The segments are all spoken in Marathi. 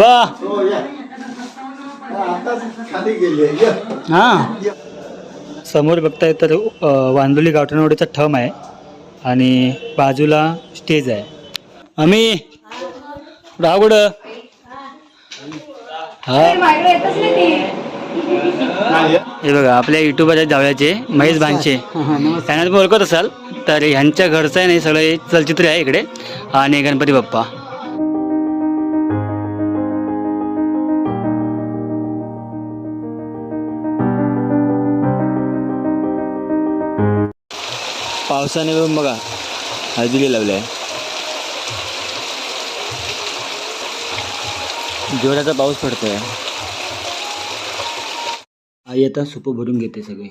बा हा. समोर बघताय तर वांदोली गावठाणवाडीचा ठम आहे आणि बाजूला स्टेज आहे. आम्ही रावगड. हा. हे बघा आपल्या युट्यूबरच्या जावयाचे महेश भांचे त्यांना तुम्ही ओळखत असाल तर ह्यांच्या घरचं आहे नाही सगळं चलचित्र आहे इकडे. आणि गणपती बाप्पा. पावसाने बघा हळदीला लावलाय जोराचा पाऊस पडतोय. आई आता सुप भरून घेते सगळे.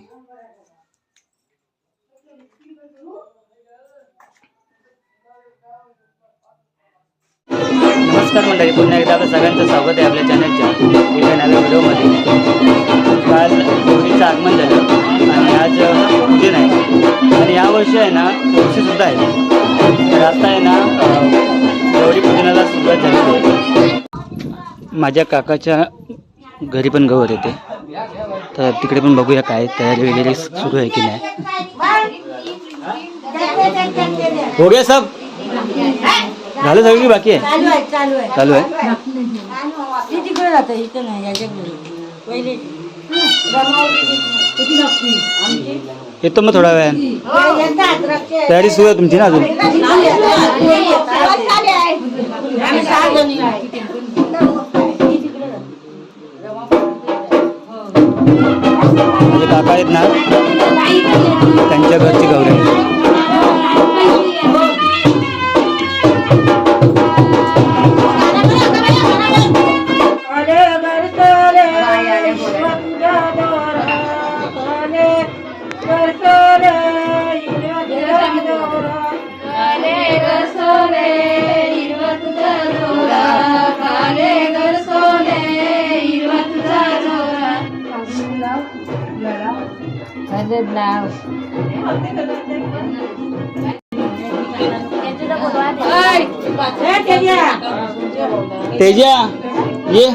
नमस्कार मंडळी पुन्हा एकदा आपलं सगळ्यांचं स्वागत आहे आपल्या चॅनलच्या एका नव्या व्हिडिओमध्ये. काल गौरीचं आगमन झालं आणि आज पूजन आहे आणि यावर्षी आहे ना सुद्धा आहे. तर आता आहे ना अं, गौरी पूजनाला सुरुवात झालेली आहे. माझ्या काकाच्या घरी पण गौर येते. तर तिकडे पण बघूया काय तयारी वगैरे सुरू आहे की नाही. हो गया सब झालं सगळं की बाकी आहे? चालू आहे येतो मग थोडा वेळ. तयारी सुरू आहे तुमची ना अजून? माझे काका आहेत ना त्यांच्या घरची गौरी आहे. ए, तेजा. तेजा ये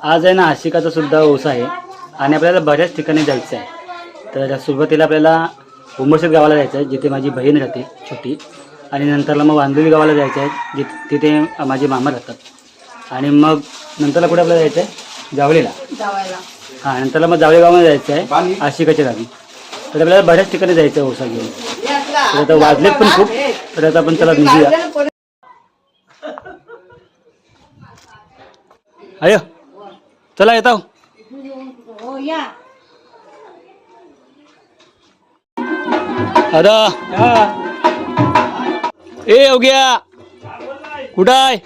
आज आहे ना आशिकाचा सुद्धा ओसा आहे आणि आपल्याला बऱ्याच ठिकाणी जायचं आहे. तर सुरुवातीला आपल्याला उंबरशेत गावाला जायचं आहे जिथे माझी बहीण राहते छोटी. आणि नंतरला मग वांदोली गावाला जायचं आहे जिथे तिथे माझे मामा राहतात. आणि मग नंतरला कुठे आपल्याला जायचं आहे? जावळीला. हां नंतरला मग जावळे गावामध्ये जायचं आहे आशिकाच्या गावी. तर आपल्याला बऱ्याच ठिकाणी जायचं आहे ओसा घेऊन. तर आता वाजलेत पण खूप तर आता आपण चला निघूया अय चला येताव हो. अरे ए अवघ्या कुठं आहे?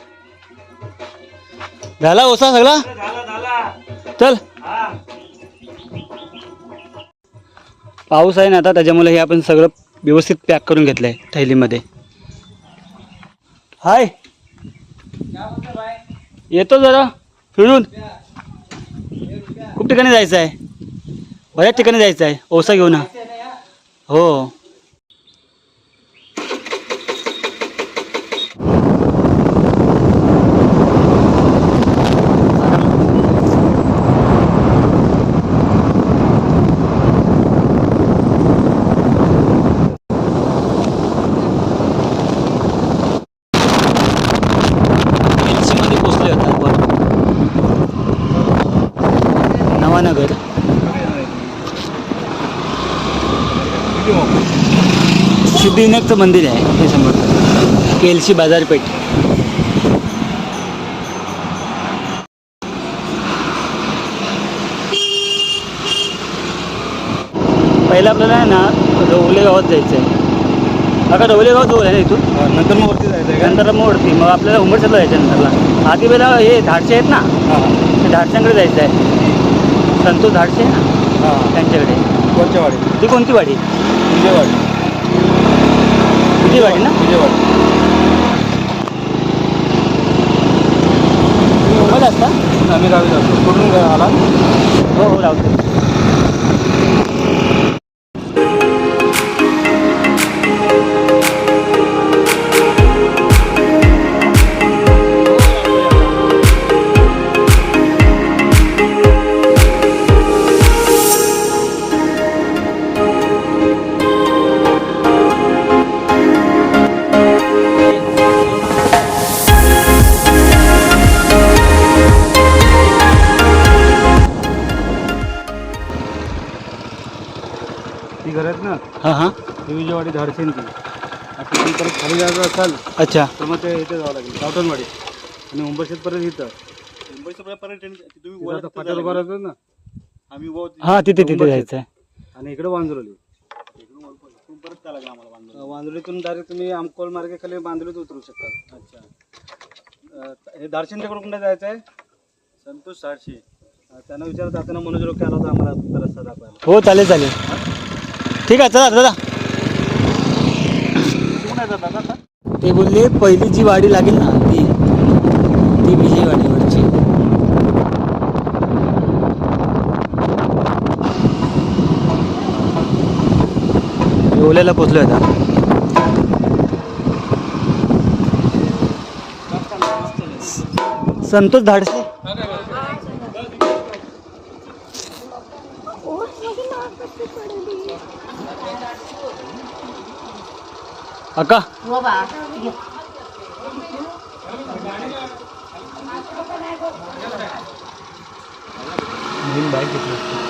झाला ओसा सगळा? चल. पाऊस आहे ना आता त्याच्यामुळे हे आपण सगळं व्यवस्थित पॅक करून घेतलंय थैलीमध्ये. हाय. येतो जरा फिरून. खूप ठिकाणी जायचं आहे बऱ्याच ठिकाणी जायचं आहे ओसा घेऊन हा. हो. हो मध्ये पोचलोय आता आपण. नवानगर सिद्धिविनायकचं मंदिर आहे हे समोर. केलशी बाजारपेठ. पहिला आपल्याला आहे ना ओले गावात जायचं आहे आता डवलेगाव जवळ आहे ना इथून? नंतर मग वरती जायचं आहे नंतर मग वरती मग आपल्याला उंबरशेतला जायचं नंतरला आधी वेळेला हे धाडसे आहेत ना? ते धाडशांकडे जायचं आहे संतोष धाडसे आहे ना? हां. त्यांच्याकडे. कोणच्या वाडी ती कोणती वाडी? विजयवाडी. तुझी वाडी ना? विजयवाडी. तुम्ही मुंबईला असता आम्ही गावी जातो कुठून आला हो हो लावतो ती घर आहेत ना हां हां. ती विजयवाडी धाडसेन ती. आता ती परत खाली जायचं असाल अच्छा. तर मग ते इथे जावं लागेल गावठणवाडी. आणि उंबरशेत परत इथं. तिथं आता फाट्यावर उभा राहतो ना. हां तिथे. तिथे जायचं आहे आणि इकडे वांजुरली. वांजुरीतून डायरेक्ट तुम्ही आमकोल मार्गे खाली बांधवलीत उतरू शकता अच्छा. हे दार्शनच्याकडून कुठे जायचं आहे संतोष साडशे त्यांना विचारत जाताना मनोज रोखे आला होता आम्हाला रस्ता दाखवायला हो चालेल चालेल. ठीक आहे चला दादा. ते बोलले पहिली जी वाडी लागेल ना ती ती विजयवाडीवरची. ओल्याला पोचलोय आता. संतोष धाडसे. अक्का बा नवीन बाईक घेतली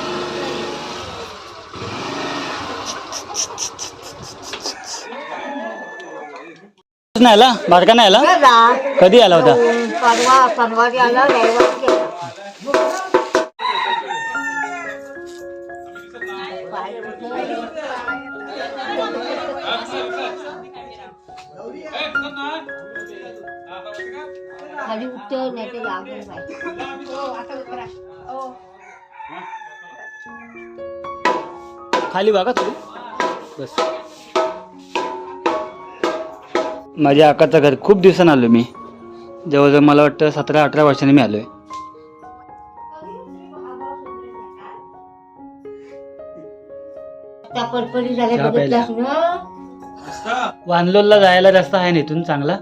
नाही आला बारका नाही आला कधी आला होता? परवा परवारी आला रविवारी गेला खाली उतर नाही तर लागून खाली बघा तुम्ही. बस. माझ्या आकाचं घर खूप दिवसानं आलो मी. जवळजवळ मला वाटतं सतरा अठरा वर्षांनी मी बघितलास ना? वानलोलला जायला रस्ता आहे ना इथून चांगला?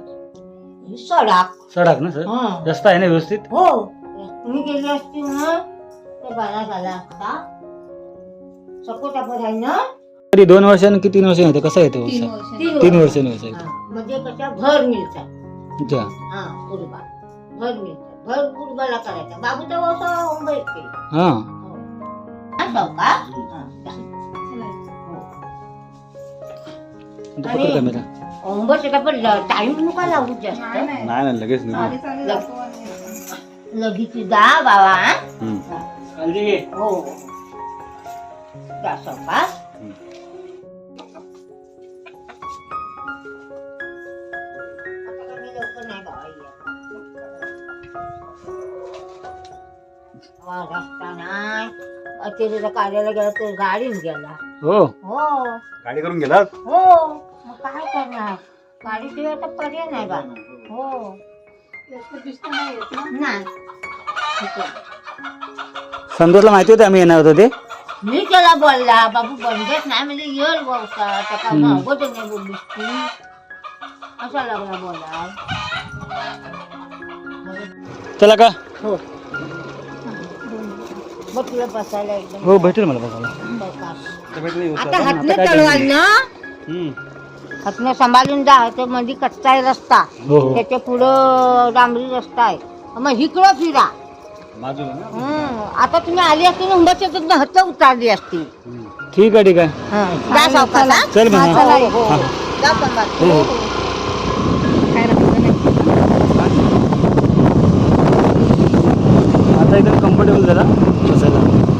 सडाक. सडक ना सर? हा. रस्ता आहे ना व्यवस्थित? हो. तुम्ही गेली असती ना ते बारा झाला असता आहे ना? तरी दोन वर्षांनी की तीन वर्षांनी येतं? कसं येतं तीन वर्षा वर्ष. तीन वर्षांनी. येतं. हा, म्हणजे कशा? भर मिळतात. अच्छा. हा कुरबा भर मिळतात. भर कुरबाला करायचा. बाबू तर असं मुंबईत केलं हां. हो. हा? हा, जा. पकड कॅमेरा अंबरच्या पण टाइम नका लागू जास्त. नाही नाही. लगेच लगीची जा बाबा हा? हो. जा सावकाश आता लवकर नाही बाबा नाही. अखेरीला कार्याला गेला तर गाडीच गेला. हो. हो. गाडी करून गेलात? हो. काय करणार? गाडीशिवाय तर पर्याय नाही बा. हो. नाही. ठीक आहे. संतोषला माहिती होतं आम्ही येणार होतो ते? मी त्याला बोलला बाबू बंदच नाही. म्हणजे येल हम्म. नाही बोललीस तू? असा लागला बोला चला का? हो. मग तुला बसायला एकदम हो भेटेल मला बघायला सावकाश. आता हातनं तळवाल ना? हातनं सांभाळून जा तर मध्ये कच्चा आहे रस्ता हो हो त्याच्या पुढं डांबरी रस्ता आहे मग इकडं फिरा हम्म. आता तुम्ही आली असती ना उंबरच्या हात उतारली असती ठीक आहे ठीक आहे जा सावकाश हा? चल म्हणा. हा, चला. हो, हो. हा. जा संभाळ. हो, हो. आता एकदम कम्फर्टेबल झाला बसायला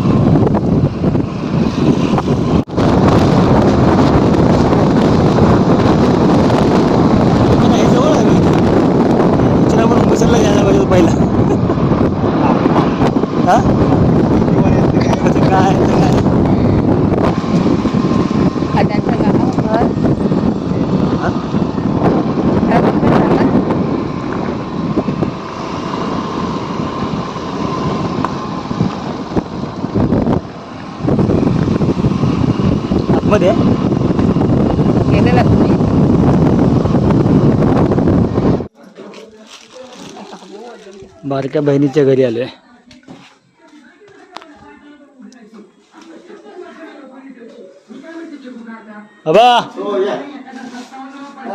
मध्ये? बारक्या बहिणीच्या घरी आलोय. बाबा हो या.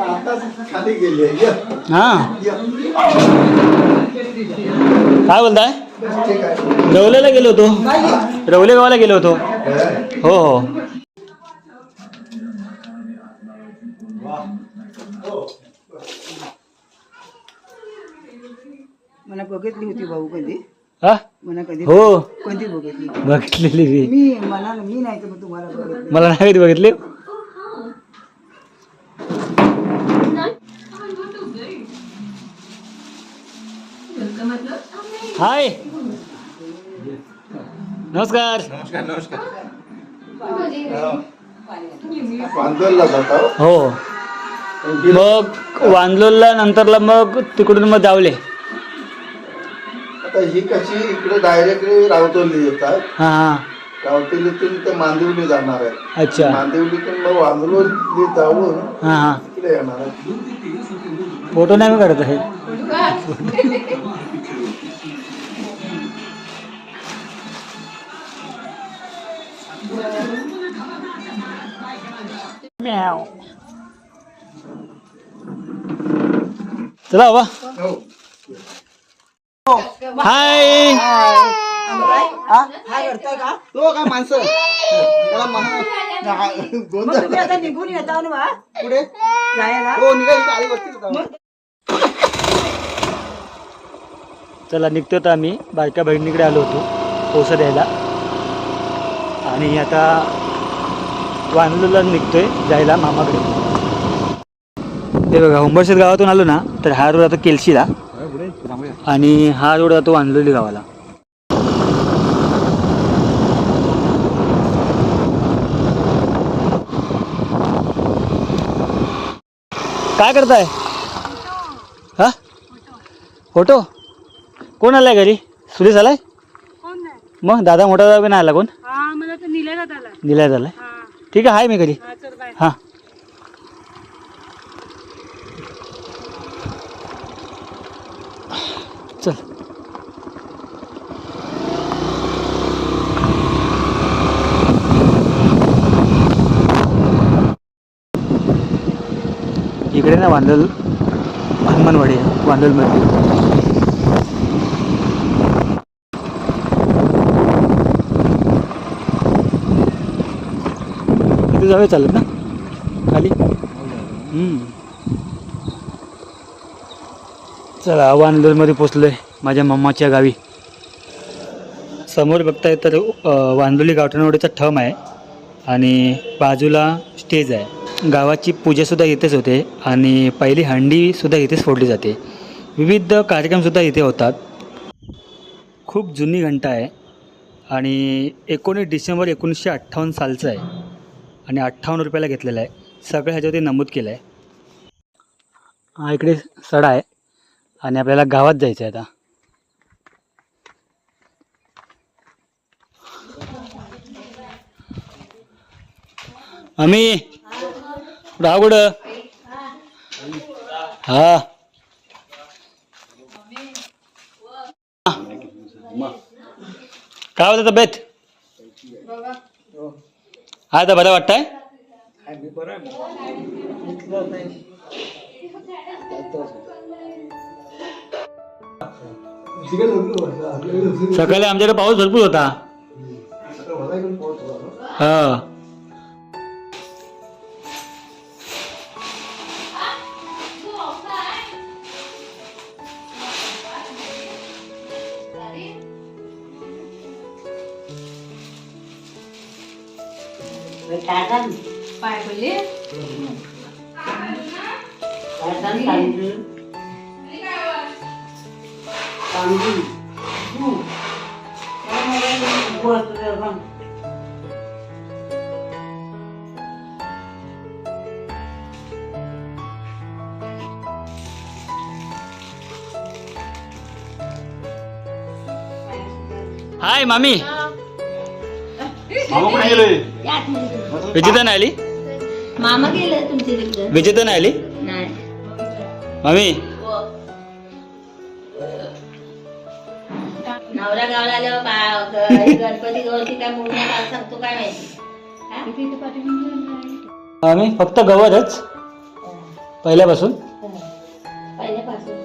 आता खाली गेले या. हा. या. काय बोलताय? ठीक आहे रवलेला गेलो होतो. रवले गावाला गेलो होतो. काय? हो हो. मला बघितली होती भाऊ कधी. हा? मला कधी हो. कधी बघितली. बघितलेली मी. मी मला मी नाही तर मग तुम्हाला बघितली. मला नाही कधी बघितले. हाय. नमस्कार. पांजरला जाता हो. मग वांदलोला नंतरला मग तिकडून मग जावले. आता ही कशी इकडे डायरेक्टली रावतोली येतात. हा हा. रावतोलीतून ते मांदिवली जाणार आहे अच्छा. मांदिवलीतून मग वांदलोली जाऊन हा हा. इकडे येणार आहे फोटो नाही मी काढत आहे चला बाबा हाय हा काय करताय का तो का माणसं त्याला म्हणा मग तुम्ही आता निघून येता ना बा पुढे जायला हो निघाली आई बसतील चला निघतो तर आम्ही बायका बहिणीकडे आलो होतो पोसं द्यायला आणि आता वांदलूला निघतोय जायला मामाकडे. ते बघा उंबरशेत गावातून आलो ना तर हा रोड आता केलशीला. आणि हा रोड जातो वांदलोली गावाला. काय करताय? हा? फोटो? कोण आलाय घरी? सुरेश आलाय? मग दादा मोठा नाही आला कोण? निलय झालाय ठीक आहे हाय मी घरी. हा चल इकडे ना वांदल हनुमानवाडी वांदलमध्ये इथे जाऊया चालत ना? खाली? हम्म. चला वांदलमध्ये पोचलोय माझ्या मम्माच्या गावी. समोर बघताय तर वांदोली गावठणवाडीचा ठम आहे आणि बाजूला स्टेज आहे. गावाची पूजासुद्धा इथेच होते आणि पहिली हंडीसुद्धा इथेच फोडली जाते. विविध कार्यक्रमसुद्धा इथे होतात. खूप जुनी घंटा आहे आणि एकोणीस डिसेंबर एकोणीसशे अठ्ठावन्न सालचं आहे. आणि अठ्ठावन्न रुपयाला घेतलेला आहे. सगळं ह्याच्यावरती नमूद केलं आहे हा इकडे सडा आहे. आणि आपल्याला गावात जायचं आहे आता. आम्ही राव हा. काय होतं तब्येत? आता बरं वाटतंय? सकाळी आमच्याकडे पाऊस भरपूर होता. हा. पाय पडले हाय मामी विजेता नाही आली? मामा गेले तुमच्या तिकडे. विजेता नाही आली? नाही. मामी? गावाला आल्यावर पा- गणपती काय सांगतो काय माहिती? आम्ही फक्त गवरच पहिल्यापासून. पहिल्यापासून.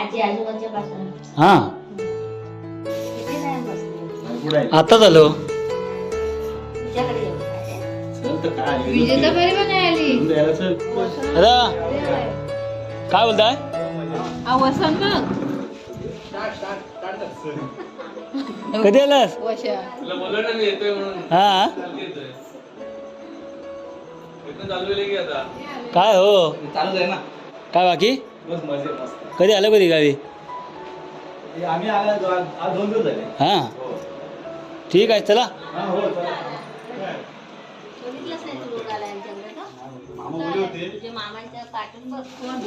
आजी आजोबाच्या पासून. हां. किती नाही काय? बोलताय? कधी आलास? हा? काय हो? काय बाकी? कधी आलं कधी गावी? आम्ही आला आज दोन दिवस झाले. हां. ठीक आहे चला. बघितलंच नाही तू रोडाला यांच्याकडे का? तुझ्या मामांच्या पाठून बघ. कोण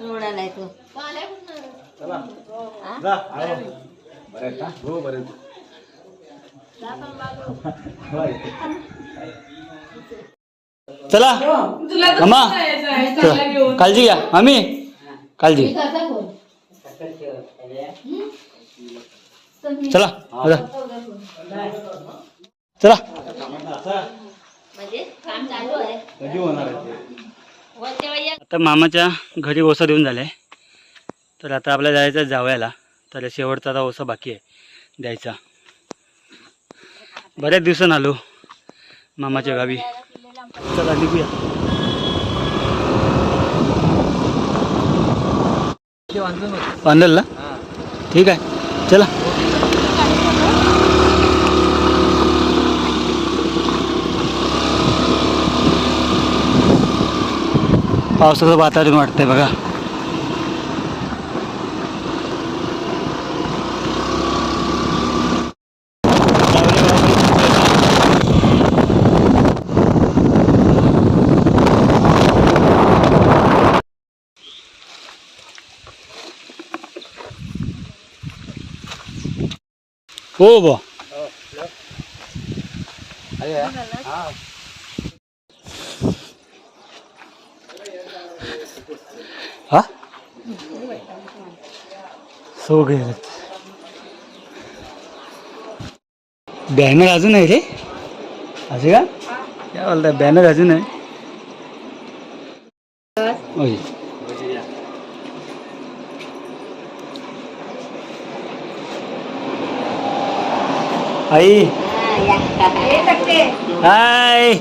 रोडाला आहे तो हो बरे चला. मामा. चला. काळजी घ्या. मामी. काळजी चला चला. म्हणजे कधी होणार आहे आता मामाच्या घरी ओसा देऊन झालाय तर आता आपल्याला जायचं जावयाला. तर शेवटचा आता ओसा बाकी आहे द्यायचा. बऱ्याच दिवसानं आलो मामाच्या गावी. चला निघूया. बांधल ना ठीक आहे. चला. पावसाचं वातावरण वाटतंय बघा. हो बा गेलेत बॅनर अजून आहे रे? असे का काय? बोलताय बॅनर अजून आहे. आई। हाय।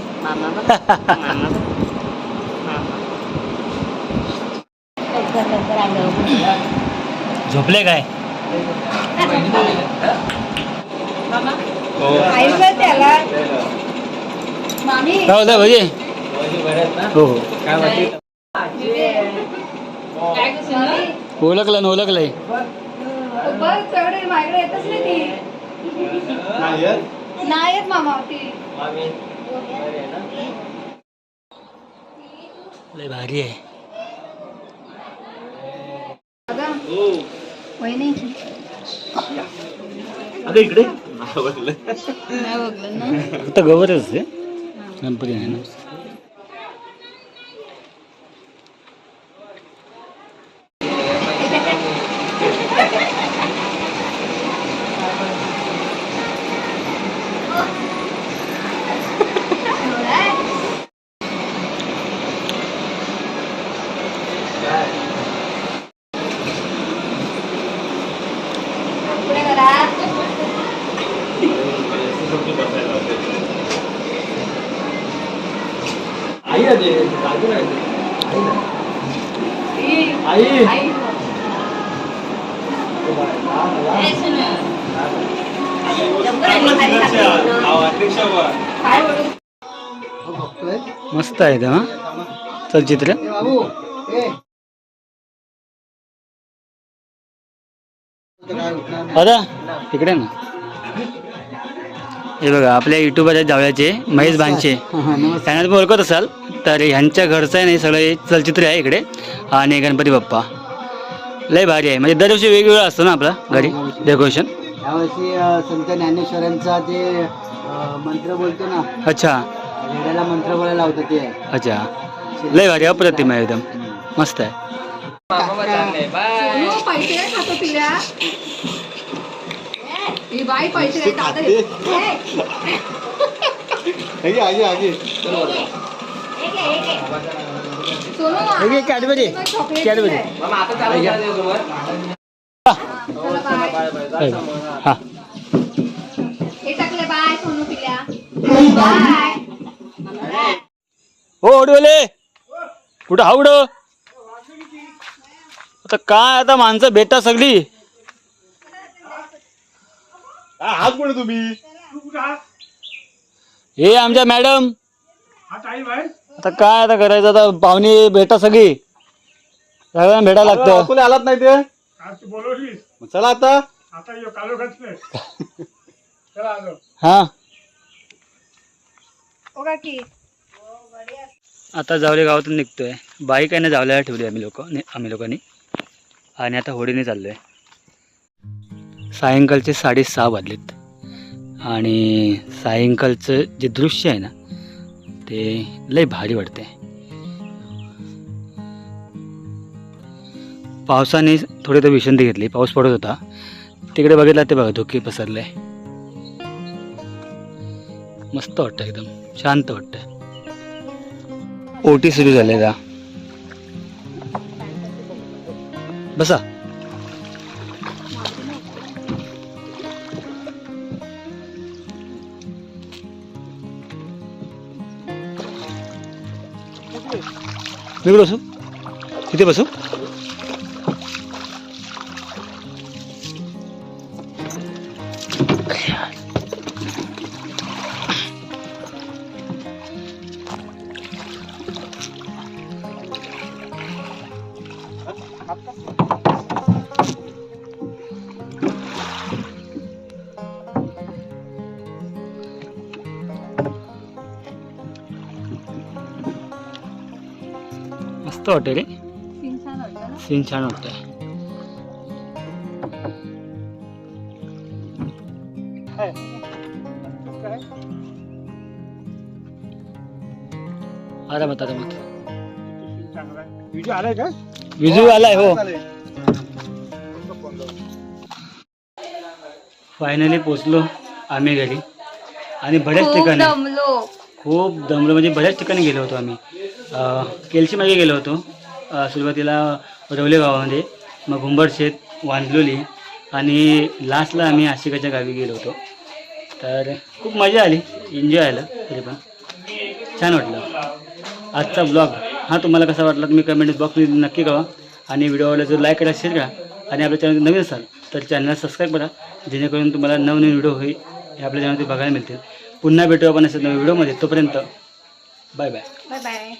झोपले काय? काय बोलताय भजी. हो हो. ओळखलं ना ओळखलंय. नाही? लय भारी आहे. अगं इकडे. फक्त गवरच आहे. गणपती नाही ना आई आली जागून आहे. आई लवकर आली खाली खाली. मस्त आहे ते हा चलचित्र. दादा इकडे ना. हे बघा आपल्या युट्यूबरच्या जावयाचे महेश भांचे हा, हा, त्यांना तुम्ही ओळखत असाल तर ह्यांच्या घरचं आहे नाही सगळं हे चलचित्र आहे इकडे. आणि गणपती बाप्पा. लय भारी आहे. म्हणजे दरवर्षी वेगवेगळं असतं ना आपलं घरी डेकोरेशन? यावर्षी संत ज्ञानेश्वरांचा ते मंत्र बोलतो ना अच्छा. मंत्र बोलायला लावतं ते. अच्छा. लय भारी अप्रतिम आहे एकदम. मस्त आहे. ही बाई पैसे देत आता दे. सोनू कॅडबरी. Chocolate Cadbury. हा हे. टाकले बाय सोनू पिल्या. बाय हो ओडवले कुठं? हावड आता काय आता माणसं भेटा सगळी. हात कोण तुम्ही? हे आमच्या मॅडम. आता काय आता करायचं? आता पाहुणे भेटा सगळी. सगळ्यांना भेटायला लागतं. कोणी आलात नाही ते? मग चला आता. हा. ओ काकी. आता जावले गावातून निघतोय. बाईक आहे ना जावल्याला ठेवली आम्ही लोक आम्ही लोकांनी. आणि आता होडीने चाललोय. सायंकाळचे साडेसहा वाजलेत. आणि सायंकाळचं जे दृश्य आहे ना ते लय भारी वाटते पावसाने थोडी तर विश्रांती घेतली. पाऊस पडत होता. तिकडे बघितला ते बघा धुके पसरले. मस्त वाटतं एकदम. शांत वाटतं. ओटी सुरू झाले का बसा. मी बसू? तिथे बसू? वाटतं रे सीन छान वाटतंय. आरामात आरामात. आलाय का? विजू आलाय हो. फायनली पोचलो आम्ही घरी. आणि बऱ्याच ठिकाणी. खूप दमलो. म्हणजे बऱ्याच ठिकाणी गेलो होतो आम्ही. अं, केलशीमागे गेलो होतो. सुरुवातीला रवले गावामध्ये मग घुंबडशेत वांजलोली आणि लास्टला आम्ही आशिकाच्या गावी गेलो होतो. तर खूप मजा आली एन्जॉय आलं तरी पण. छान वाटलं. आजचा ब्लॉग हा तुम्हाला कसा वाटला तुम्ही कमेंट बॉक्समध्ये नक्की कळवा. आणि व्हिडिओ आवडला जर लाईक करा शेअर करा. आणि आपल्या चॅनल नवीन असाल तर चॅनलला सबस्क्राईब करा. जेणेकरून तुम्हाला नवनवीन व्हिडिओ होईल हे आपल्या चॅनलमध्ये बघायला मिळतील. पुन्हा भेटू आपण अशा नवीन व्हिडिओमध्ये. तोपर्यंत 拜拜，拜拜。